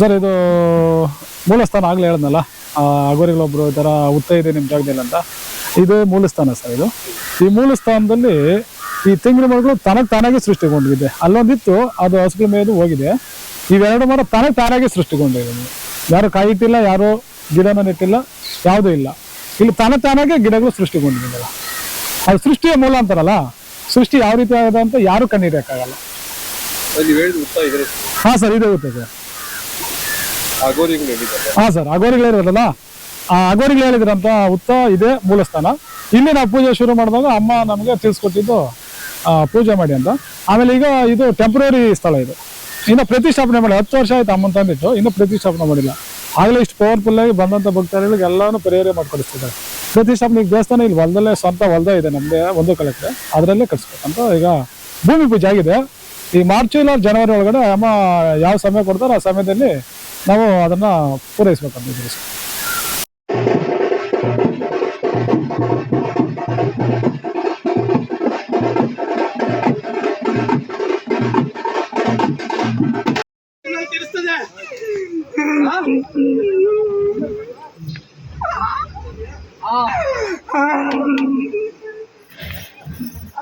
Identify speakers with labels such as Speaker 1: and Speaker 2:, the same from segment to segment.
Speaker 1: Sir, ಇದು ಮೂಲಸ್ಥಾನ ಆಗಲೇ ಹೇಳಿದ್ನಲ್ಲ ಅಗೋರಿಗಳೊಬ್ರು ಈ ಥರ ಉತ್ತ ಇದೆ ನಿಮ್ಮ ಜಾಗದಲ್ಲಿ ಅಂತ. ಇದು ಮೂಲಸ್ಥಾನ ಸರ್ ಇದು. ಈ ಮೂಲಸ್ಥಾನದಲ್ಲಿ ಈ ತೆಂಗಿನ ಮರಗಳು ತನಗೆ ತಾನಾಗೆ ಸೃಷ್ಟಿಗೊಂಡಿದೆ. ಅಲ್ಲೊಂದಿತ್ತು, ಅದು ಹಸುಗಳ ಮೇಲೆ ಹೋಗಿದೆ. ಇವೆರಡು ಮರ ತನಗೆ ತಾನಾಗೆ ಸೃಷ್ಟಿಗೊಂಡಿದೆ. ಯಾರು ಕಾಯಿ ಇಟ್ಟಿಲ್ಲ, ಯಾರು ಗಿಡನ ನೆಟ್ಟಿಲ್ಲ, ಯಾವುದೂ ಇಲ್ಲ. ಇಲ್ಲಿ ತನ ತಾನಾಗೆ ಗಿಡಗಳು ಸೃಷ್ಟಿಗೊಂಡಿದೆ. ಅದು ಸೃಷ್ಟಿಯ ಮೂಲ ಅಂತಾರಲ್ಲ ಸೃಷ್ಟಿ ಯಾವ ರೀತಿ ಆಗಿದೆ ಅಂತ ಯಾರು
Speaker 2: ಕಂಡಿಡಿಯಕ್ಕಾಗಲ್ಲ
Speaker 1: ಹಾ ಸರ್ ಇದೆ ಗೊತ್ತೆ ಸರ್ ಹಾ ಸರ್ ಅಗೋರಿಗಳು ಹೇಳಿದ್ರಲ್ಲ? ಆ ಅಗೋರಿಗಳು ಹೇಳಿದ್ರಂತ ಉತ್ತ ಇದೆ ಮೂಲಸ್ಥಾನ. ಇಲ್ಲಿ ನಾವು ಪೂಜೆ ಶುರು ಮಾಡಿದಾಗ ಅಮ್ಮ ನಮಗೆ ತಿಳಿಸ್ಕೊಟ್ಟಿದ್ದು ಪೂಜೆ ಮಾಡಿ ಅಂತ. ಆಮೇಲೆ ಈಗ ಇದು ಟೆಂಪ್ರರಿ ಸ್ಥಳ ಇದು. ಇನ್ನು ಪ್ರತಿಷ್ಠಾಪನೆ ಮಾಡಿ ಹತ್ತು ವರ್ಷ ಆಯ್ತು ಅಮ್ಮನ ತಂದಿಟ್ಟು ಇನ್ನು ಪ್ರತಿಷ್ಠಾಪನೆ ಮಾಡಿಲ್ಲ. ಆಗಲೇ ಇಷ್ಟು ಪವರ್ಫುಲ್ ಆಗಿ ಬಂದಂತ ಭಕ್ತಾದಿಗಳಿಗೆ ಎಲ್ಲಾನು ಪರಿಹಾರ ಮಾಡ್ಕೊಡಿಸ್ತಿದ್ದಾರೆ. ಪ್ರತಿಷ್ಠಾಪನೆ ಈಗ ದೇವಸ್ಥಾನ ಇಲ್ಲಿ ಹೊಲದಲ್ಲೇ ಸ್ವಂತ ಹೊಲದ ಇದೆ ನಮ್ದೇ, ಒಂದು ಕಲೆಕ್ಟ್ ಅದರಲ್ಲೇ ಕಟ್ಸ್ಬೇಕಂತ ಈಗ ಭೂಮಿ ಪೂಜೆ ಆಗಿದೆ. ಈ ಮಾರ್ಚ್ ಇಲ್ಲ ಜನವರಿ ಒಳಗಡೆ ಅಮ್ಮ ಯಾವ ಸಮಯ ಕೊಡ್ತಾರೋ ಆ ಸಮಯದಲ್ಲಿ ನಾವು ಅದನ್ನ ಪೂರೈಸ್ಬೇಕಂತ ಇದ್ದೀವಿ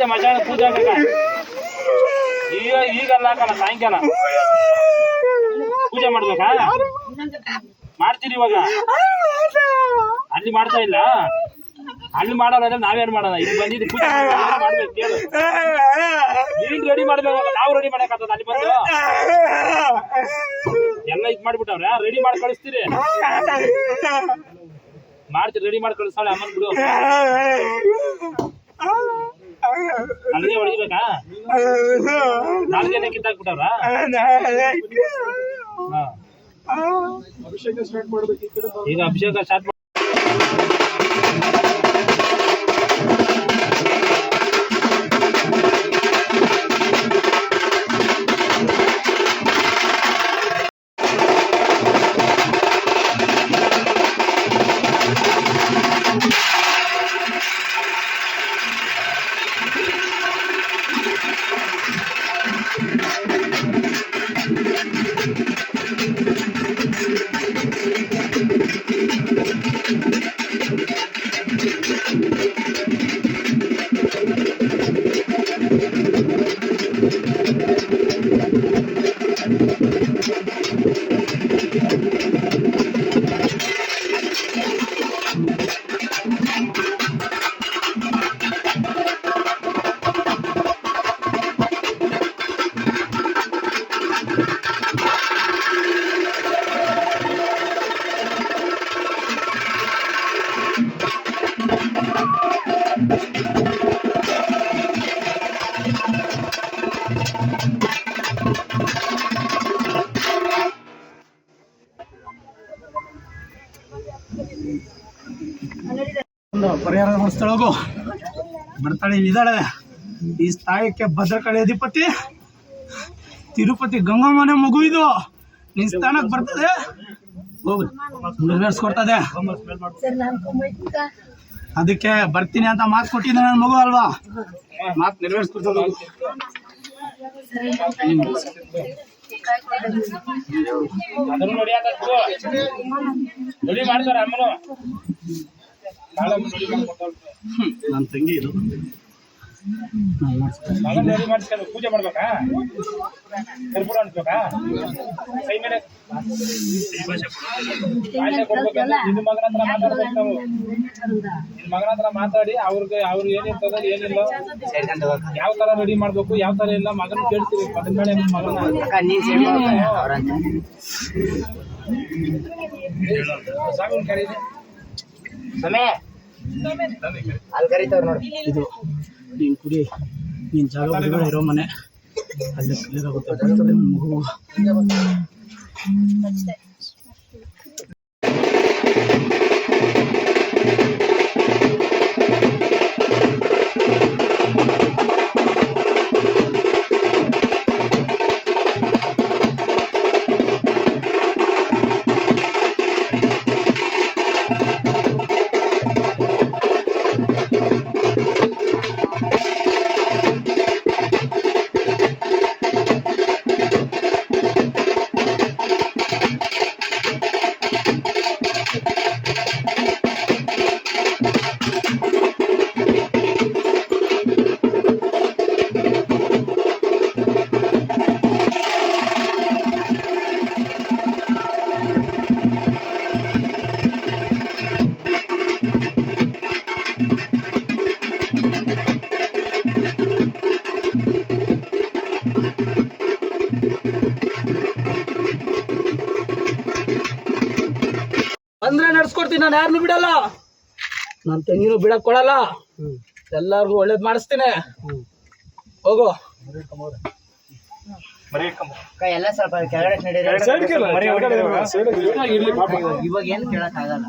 Speaker 3: ಐತೆ ಮಧ್ಯಾಹ್ನ ಪೂಜೆ ಆಗಕ್ಕ ಈಗ ಈಗಲ್ಲ ಹಾಕಲ್ಲ ಸಾಯಂಕಾಲ. ಪೂಜೆ ಮಾಡ್ಬೇಕಾ? ಮಾಡ್ತೀರಿ ಇವಾಗ? ಅಲ್ಲಿ ಮಾಡ್ತಾ ಇಲ್ಲ? ಅಲ್ಲಿ ಮಾಡಲ್ಲ ಅಂದ್ರೆ ನಾವೇನ್ ಮಾಡೋಣ? ಇಲ್ಲಿ ಬಂದಿದ್ದು ಪೂಜೆ ಮಾಡ್ಬೇಕು ರೆಡಿ ಮಾಡ್ಬೇಕು ನಾವು ರೆಡಿ ಮಾಡಕ್ಕಾಗ್ತದ ಅಲ್ಲಿ ಬಂದು? ಎಲ್ಲ ಇದ್ ಮಾಡ್ಬಿಟ್ಟವ್ರೆ ರೆಡಿ ಮಾಡಿ ಕಳಿಸ್ತೀರಿ. ಮಾಡ್ತೀರಿ ರೆಡಿ ಮಾಡಿ ಕಳಿಸ್ತಾಳೆ ಅಮ್ಮನ್ ಬಿಡು. ಅಲ್ಲಿಗೆ ಹೊಡಿಬೇಕಾ ಸ್ಟಾರ್ಟ್ ಕಿತ್ತಾಕ್ಬಿಟ್ಟವ್ರ ಈಗ ಅಭಿಷೇಕ ಸ್ಟಾರ್ಟ್
Speaker 4: Thank you. ಪರಿಹಾರ ಮಾಡಿಸ್ತಾಳೆ ಹೋಗು. ಬರ್ತಾಳೆ ಇದ್ದಾಳೆ ಈ ಸ್ಥಾಯಕ್ಕೆ ಭದ್ರಕಾಳಿ ಅಧಿಪತಿ, ತಿರುಪತಿ ಗಂಗಮ್ಮನೆ ಮಗು ಇದು. ನಿನ್ ಸ್ಥಾನಕ್ಕೆ ಬರ್ತದೆ. ಹೋಗು. ನೆರವೇರಿಸ್ಕೊಡ್ತದೆ ಅದಕ್ಕೆ ಬರ್ತೀನಿ ಅಂತ ಮಾತು ಕೊಟ್ಟಿದ್ದೆ ನನ್ನ ಮಗು ಅಲ್ವಾ? ಮಾತು ನೆರವೇರಿಸ್ಕೊಡ್ತದೆ. ನನ್ನ ತಂಗಿ ಇದು.
Speaker 3: ಮಾಡಿಸ್ಕೊಂಡು ಪೂಜೆ ಮಾಡ್ಬೇಕಾ? ಕರ್ಪೂರ ಅನ್ಸ್ಬೇಕಾ ಕೈ ಮೇಲೆ? ಭಾಷೆ ಕೊಡ್ಬೇಕಂದ್ರೆ ನಿನ್ನ ಮಗನ ಹತ್ರ ಮಾತಾಡ್ಬೇಕು ನಾವು. ನಿನ್ನ ಮಗನ ಹತ್ರ ಮಾತಾಡಿ ಅವ್ರಿಗೆ ಅವ್ರು ಏನಿರ್ತದ ಏನಿಲ್ಲ. ಯಾವ ತರ ರೆಡಿ ಮಾಡ್ಬೇಕು ಯಾವ ತರ ಇಲ್ಲ ಮಗನ ಕೇಳ್ತೀವಿ. ಅದ್ರ ಮೇಲೆ ಮಗನ. ಅಲ್ಲಿ ಕರೀರಿ
Speaker 4: ಇದು ನೀನು ಕುಡಿ ನೀನು ಜಾಗ ಬಿಡುಗಡೆ ಇರೋ ಮನೆ ಅಲ್ಲೇ ಕ್ಲಿಯರ್ ಆಗುತ್ತೆ ಬರ್ತದೆ ನನ್ನ ಬಂದ್ರೆ ನಡ್ಸ್ಕೊಡ್ತೀನಿ ನಾನು ಯಾರನ್ನು ಬಿಡಲ್ಲ. ನನ್ನ ತಂಗಿನೂ ಬಿಡಕ್ ಕೊಡಲ್ಲ. ಎಲ್ಲಾರ್ಗು ಒಳ್ಳೇದ್ ಮಾಡಿಸ್ತೀನಿ. ಹೋಗು.
Speaker 5: ಎಲ್ಲ ಸ್ವಲ್ಪ ಕೆಳಗಡೆ ನಡೀರಿ. ಇವಾಗ ಏನು ಕೇಳಕ್ ಆಗಲ್ಲ